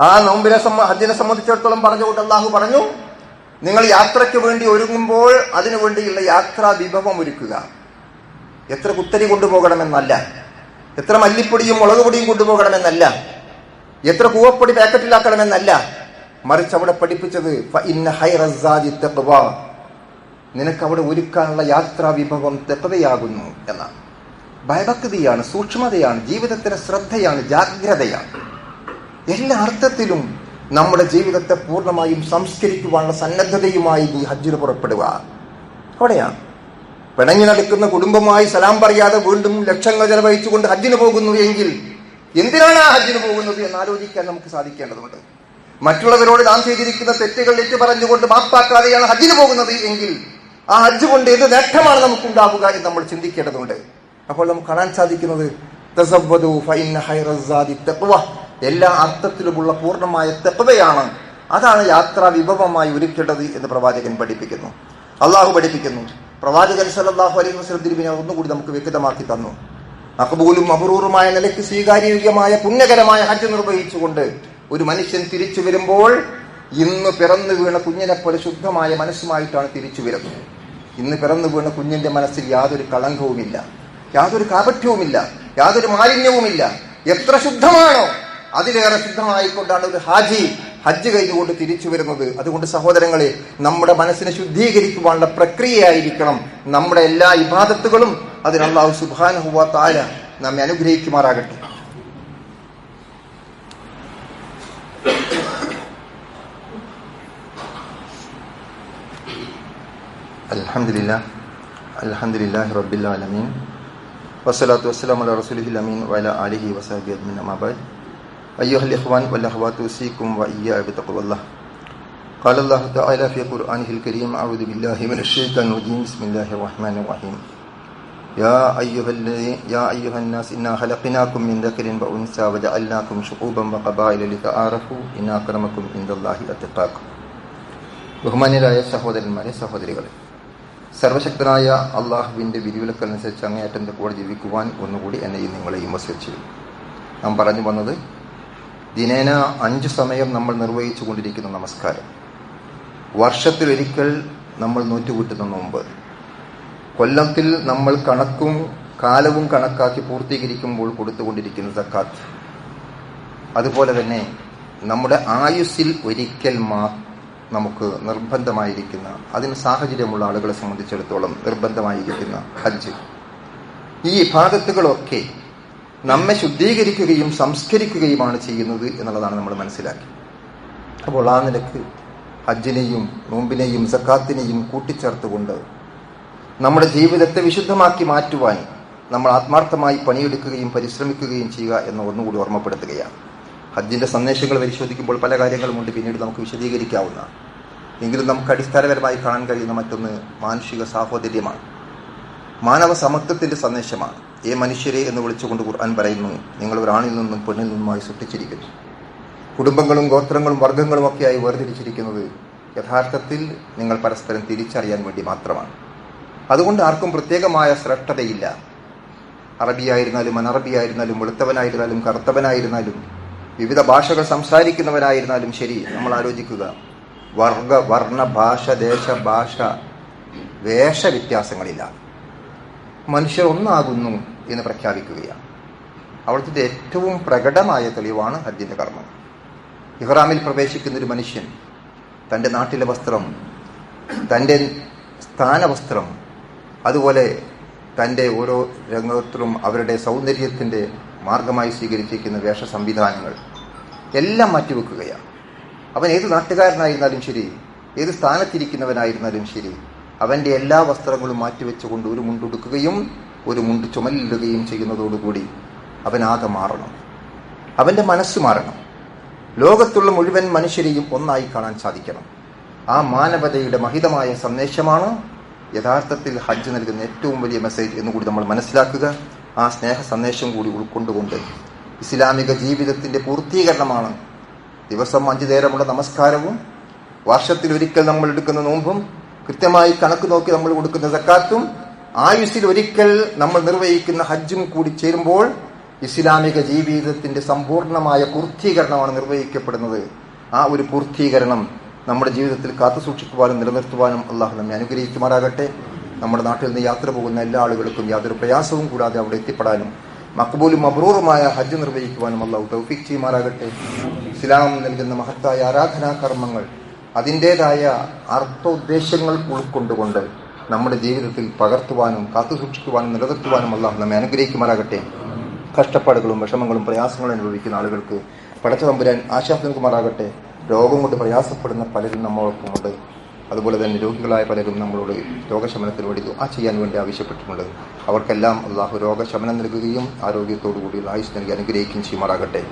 ആ നോമ്പിനെ ഹജ്ജിനെ സംബന്ധിച്ചിടത്തോളം പറഞ്ഞുകൊണ്ട് അള്ളാഹു പറഞ്ഞു നിങ്ങൾ യാത്രയ്ക്ക് വേണ്ടി ഒരുങ്ങുമ്പോൾ അതിനു വേണ്ടിയുള്ള യാത്രാ വിഭവം ഒരുക്കുക. എത്ര കുത്തരി കൊണ്ടുപോകണമെന്നല്ല. എത്ര മല്ലിപ്പൊടിയും മുളക് പൊടിയും കൊണ്ടുപോകണമെന്നല്ല. എത്ര കൂവപ്പൊടി പാക്കറ്റിലാക്കണമെന്നല്ല. മറിച്ച് അവിടെ പഠിപ്പിച്ചത്. നിനക്ക് അവിടെ ഒരുക്കാനുള്ള യാത്രാ വിഭവം തെക്കവയാകുന്നു എന്നാണ്. ഭയഭക്തിയാണ് സൂക്ഷ്മതയാണ് ജീവിതത്തിന് ശ്രദ്ധയാണ് ജാഗ്രതയാണ്. എല്ലാ അർത്ഥത്തിലും നമ്മുടെ ജീവിതത്തെ പൂർണമായും സംസ്കരിക്കുവാനുള്ള സന്നദ്ധതയുമായി നീ ഹജ്ജിന് പുറപ്പെടുക. അവിടെയാണ്. പിണങ്ങി നടക്കുന്ന കുടുംബമായി സലാം പറയാതെ വീണ്ടും ലക്ഷങ്ങൾ ചെലവഴിച്ചുകൊണ്ട് ഹജ്ജിന് പോകുന്നു എങ്കിൽ എന്തിനാണ് ആ ഹജ്ജിന് പോകുന്നത് എന്ന് ആലോചിക്കാൻ നമുക്ക് സാധിക്കേണ്ടതുണ്ട്. മറ്റുള്ളവരോട് നാം ചെയ്തിരിക്കുന്ന തെറ്റുകൾ ഏറ്റു പറഞ്ഞുകൊണ്ട് മാപ്പാക്കാതെയാണ് ഹജ്ജിന് പോകുന്നത് എങ്കിൽ ആ ഹജ്ജ് കൊണ്ട് എന്ത് നേട്ടമാണ് നമുക്ക് ഉണ്ടാവുക എന്ന് നമ്മൾ ചിന്തിക്കേണ്ടതുണ്ട്. അപ്പോൾ നമുക്ക് കാണാൻ സാധിക്കുന്നത് എല്ലാ അർത്ഥത്തിലുമുള്ള പൂർണമായ തെപ്പവയാണ് അതാണ് യാത്രാ വിഭവമായി ഒരുക്കേണ്ടത് എന്ന് പ്രവാചകൻ പഠിപ്പിക്കുന്നു. അള്ളാഹു പഠിപ്പിക്കുന്നു. പ്രവാചകൻ സല്ലല്ലാഹു അലൈഹി വസ്ലം തിരുവിനെ ഒന്നുകൂടി നമുക്ക് വ്യക്തമാക്കി തന്നു. മഖബൂലും അപൂർവമായ നിലയ്ക്ക് സ്വീകാര്യയോഗ്യമായ പുണ്യകരമായ ഹജ്ജ് നിർവഹിച്ചുകൊണ്ട് ഒരു മനുഷ്യൻ തിരിച്ചു വരുമ്പോൾ ഇന്ന് പിറന്നു വീണ കുഞ്ഞിനെ പോലെ ശുദ്ധമായ മനസ്സുമായിട്ടാണ് തിരിച്ചു വരുന്നത്. ഇന്ന് പിറന്നു വീണ കുഞ്ഞിന്റെ മനസ്സിൽ യാതൊരു കളങ്കവുമില്ല യാതൊരു കാപഠ്യവുമില്ല യാതൊരു മാലിന്യവുമില്ല. എത്ര ശുദ്ധമാണോ അതിലേറെ ശുദ്ധമായിക്കൊണ്ടാണ് ഒരു ഹാജി ഹജ്ജ് കഴിഞ്ഞുകൊണ്ട് തിരിച്ചു വരുന്നത് അതുകൊണ്ട് സഹോദരങ്ങളെ നമ്മുടെ മനസ്സിനെ ശുദ്ധീകരിക്കുവാനുള്ള പ്രക്രിയയായിരിക്കണം നമ്മുടെ എല്ലാ ഇബാദത്തുകളും. അതിന് അള്ളാഹു സുബാനുഹുവ നമ്മെ അനുഗ്രഹിക്കുമാറാകട്ടെ. അലഹമില്ല അൽഹംദുലില്ലാഹി റബ്ബിൽ ആലമീൻ. വസ്സലാത്തു വസ്സലാമു അലാ അമീൻ വഅലാ ആലിഹി വസാബി ബഅദ്. أيها الإخوان والأخوات أوصيكم وإياي بتقوى الله قال الله تعالى في قرآنه الكريم أعوذ بالله من الشيطان الرجيم بسم الله الرحمن الرحيم يا أيها الذي يا أيها الناس إنا خلقناكم من ذكر وأنثى وجعلناكم شعوبا وقبائل لتعارفوا إن أكرمكم عند الله أتقاكم ബഹുമാന്യരായ സഹോദരന്മാരെ സഹോദരികളെ സർവശക്തനായ അള്ളാഹുവിൻ്റെ വിരിവിലക്കനുസരിച്ച് അങ്ങേയറ്റം കൂടെ ജീവിക്കുവാൻ ഒന്നുകൂടി എന്നെയും നിങ്ങളെയും വസിച്ചിരുന്നു നാം പറഞ്ഞു വന്നത് ദിനേന അഞ്ച് സമയം നമ്മൾ നിർവഹിച്ചു കൊണ്ടിരിക്കുന്ന നമസ്കാരം. വർഷത്തിലൊരിക്കൽ നമ്മൾ നൂറ്റുകൂട്ടുന്ന നോമ്പ്. കൊല്ലത്തിൽ നമ്മൾ കണക്കും കാലവും കണക്കാക്കി പൂർത്തീകരിക്കുമ്പോൾ കൊടുത്തുകൊണ്ടിരിക്കുന്ന സക്കാത്ത്. അതുപോലെ തന്നെ നമ്മുടെ ആയുസ്സിൽ ഒരിക്കൽ മാ നമുക്ക് നിർബന്ധമായിരിക്കുന്ന അതിന് സാഹചര്യമുള്ള ആളുകളെ സംബന്ധിച്ചിടത്തോളം നിർബന്ധമായിരിക്കുന്ന ഹജ്ജ്. ഈ വിഭാഗത്തുകളൊക്കെ നമ്മെ ശുദ്ധീകരിക്കുകയും സംസ്കരിക്കുകയുമാണ് ചെയ്യുന്നത് എന്നുള്ളതാണ് നമ്മൾ മനസ്സിലാക്കി. അപ്പോൾ ആ നിലയ്ക്ക് ഹജ്ജിനെയും നോമ്പിനെയും സക്കാത്തിനെയും കൂട്ടിച്ചേർത്തുകൊണ്ട് നമ്മുടെ ജീവിതത്തെ വിശുദ്ധമാക്കി മാറ്റുവാൻ നമ്മൾ ആത്മാർത്ഥമായി പണിയെടുക്കുകയും പരിശ്രമിക്കുകയും ചെയ്യുക എന്ന് ഒന്നുകൂടി ഓർമ്മപ്പെടുത്തുകയാണ്. ഹജ്ജിന്റെ സന്ദേശങ്ങൾ പരിശോധിക്കുമ്പോൾ പല കാര്യങ്ങളുമുണ്ട്. പിന്നീട് നമുക്ക് വിശദീകരിക്കാവുന്ന എങ്കിലും നമുക്ക് അടിസ്ഥാനപരമായി കാണാൻ കഴിയുന്ന മറ്റൊന്ന് മാനുഷിക സാഹോദര്യമാണ്. മാനവ സമത്വത്തിന്റെ സന്ദേശമാണ്. ഏ മനുഷ്യരെ എന്ന് വിളിച്ചുകൊണ്ട് ഖുർആൻ പറയുന്നു നിങ്ങൾ ഒരാണിൽ നിന്നും പെണ്ണിൽ നിന്നുമായി സൃഷ്ടിച്ചിരിക്കുന്നു. കുടുംബങ്ങളും ഗോത്രങ്ങളും വർഗങ്ങളും ഒക്കെയായി വേർതിരിച്ചിരിക്കുന്നത് യഥാർത്ഥത്തിൽ നിങ്ങൾ പരസ്പരം തിരിച്ചറിയാൻ വേണ്ടി മാത്രമാണ്. അതുകൊണ്ട് ആർക്കും പ്രത്യേകമായ ശ്രേഷ്ഠതയില്ല. അറബിയായിരുന്നാലും അനറബിയായിരുന്നാലും വെളുത്തവനായിരുന്നാലും കറുത്തവനായിരുന്നാലും വിവിധ ഭാഷകൾ സംസാരിക്കുന്നവനായിരുന്നാലും ശരി നമ്മൾ ആലോചിക്കുക. വർഗ വർണ ഭാഷ ദേശ ഭാഷ വേഷ വ്യത്യാസങ്ങളില്ല. മനുഷ്യർ ഒന്നാകുന്നു എന്ന് പ്രഖ്യാപിക്കുകയാണ്. അവിടുത്തെ ഏറ്റവും പ്രകടമായ തെളിവാണ് ഹജ്ജിന്റെ കർമ്മം. ഇഹ്റാമിൽ പ്രവേശിക്കുന്ന ഒരു മനുഷ്യൻ തന്റെ നാട്ടിലെ വസ്ത്രം തന്റെ സ്ഥാനവസ്ത്രം അതുപോലെ തന്റെ ഓരോ രംഗത്തിലും അവരുടെ സൗന്ദര്യത്തിന്റെ മാർഗമായി സ്വീകരിച്ചിരിക്കുന്ന വേഷ സംവിധാനങ്ങൾ എല്ലാം മാറ്റിവെക്കുകയാണ്. അവൻ ഏത് നാട്ടുകാരനായിരുന്നാലും ശരി ഏത് സ്ഥാനത്തിരിക്കുന്നവനായിരുന്നാലും ശരി അവന്റെ എല്ലാ വസ്ത്രങ്ങളും മാറ്റിവെച്ചുകൊണ്ട് ഒരു മുണ്ടുടുക്കുകയും ഒരു മുണ്ട് ചുമലിടുകയും ചെയ്യുന്നതോടുകൂടി അവനാകെ മാറണം. അവന്റെ മനസ്സ് മാറണം. ലോകത്തുള്ള മുഴുവൻ മനുഷ്യരെയും ഒന്നായി കാണാൻ സാധിക്കണം. ആ മാനവതയുടെ മഹിതമായ സന്ദേശമാണ് യഥാർത്ഥത്തിൽ ഹജ്ജ് നൽകുന്ന ഏറ്റവും വലിയ മെസ്സേജ് എന്ന് കൂടി നമ്മൾ മനസ്സിലാക്കുക. ആ സ്നേഹ സന്ദേശം കൂടി ഉൾക്കൊണ്ടുകൊണ്ട് ഇസ്ലാമിക ജീവിതത്തിന്റെ പൂർത്തീകരണമാണ്. ദിവസം അഞ്ചു നേരമുള്ള നമസ്കാരവും വർഷത്തിൽ ഒരിക്കൽ നമ്മൾ എടുക്കുന്ന നോമ്പും കൃത്യമായി കണക്ക് നോക്കി നമ്മൾ കൊടുക്കുന്ന സക്കാത്തും ആയുസ്സിൽ ഒരിക്കൽ നമ്മൾ നിർവഹിക്കുന്ന ഹജ്ജും കൂടി ചേരുമ്പോൾ ഇസ്ലാമിക ജീവിതത്തിന്റെ സമ്പൂർണമായ പൂർത്തീകരണമാണ് നിർവഹിക്കപ്പെടുന്നത്. ആ ഒരു പൂർത്തീകരണം നമ്മുടെ ജീവിതത്തിൽ കാത്തു സൂക്ഷിക്കുവാനും നിലനിർത്തുവാനും അള്ളാഹു നമ്മെ അനുഗ്രഹിക്കുമാറാകട്ടെ. നമ്മുടെ നാട്ടിൽ നിന്ന് യാത്ര പോകുന്ന എല്ലാ ആളുകൾക്കും യാതൊരു പ്രയാസവും കൂടാതെ അവിടെ എത്തിപ്പെടാനും മക്ബൂലും അബ്രൂറുമായ ഹജ്ജ് നിർവഹിക്കുവാനും അള്ളാഹു തൗഫിക് ചെയ്യുമാറാകട്ടെ. ഇസ്ലാം നൽകുന്ന മഹത്തായ ആരാധനാ കർമ്മങ്ങൾ അതിന്റെതായ അർത്ഥോദ്ദേശങ്ങൾ ഉൾക്കൊണ്ടുകൊണ്ട് നമ്മുടെ ജീവിതത്തിൽ പകർത്തുവാനും കാത്തുസൂക്ഷിക്കുവാനും നിലനിർത്തുവാനും അള്ളാഹു നമ്മെ അനുഗ്രഹിക്കുമാറാകട്ടെ. കഷ്ടപ്പാടുകളും വിഷമങ്ങളും പ്രയാസങ്ങളും അനുഭവിക്കുന്ന ആളുകൾക്ക് പടച്ച തമ്പുരാൻ ആശ്വാസം നൽകുമാറാകട്ടെ. രോഗം കൊണ്ട് പ്രയാസപ്പെടുന്ന പലരും നമ്മളൊപ്പമുണ്ട് അതുപോലെ തന്നെ രോഗികളായ പലരും നമ്മളോട് രോഗശമനത്തിന് വേണ്ടി ആ ചെയ്യാൻ വേണ്ടി ആവശ്യപ്പെട്ടിട്ടുണ്ട്. അവർക്കെല്ലാം അള്ളാഹു രോഗശമനം നൽകുകയും ആരോഗ്യത്തോടു കൂടി ആയുസ് നൽകി അനുഗ്രഹിക്കുകയും ചെയ്യുമാറാകട്ടെ.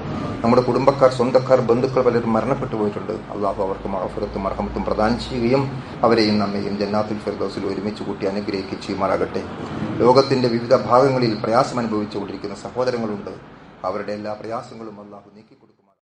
നമ്മുടെ കുടുംബക്കാർ സ്വന്തക്കാർ ബന്ധുക്കൾ പലരും മരണപ്പെട്ടു പോയിട്ടുണ്ട്. അള്ളാഹു അവർക്ക് മഹഫുറത്തും മർഹമത്തും പ്രദാനം ചെയ്യുകയും അവരെയും നമ്മയും ജന്നാത്തുൽ ഫിർദോസിൽ ഒരുമിച്ച് കൂട്ടി അനുഗ്രഹിക്കുകയും ചെയ്യുമാറാകട്ടെ. ലോകത്തിന്റെ വിവിധ ഭാഗങ്ങളിൽ പ്രയാസം അനുഭവിച്ചുകൊണ്ടിരിക്കുന്ന സഹോദരങ്ങളുണ്ട്. അവരുടെ എല്ലാ പ്രയാസങ്ങളും അള്ളാഹു നീക്കിക്കൊടുക്കും.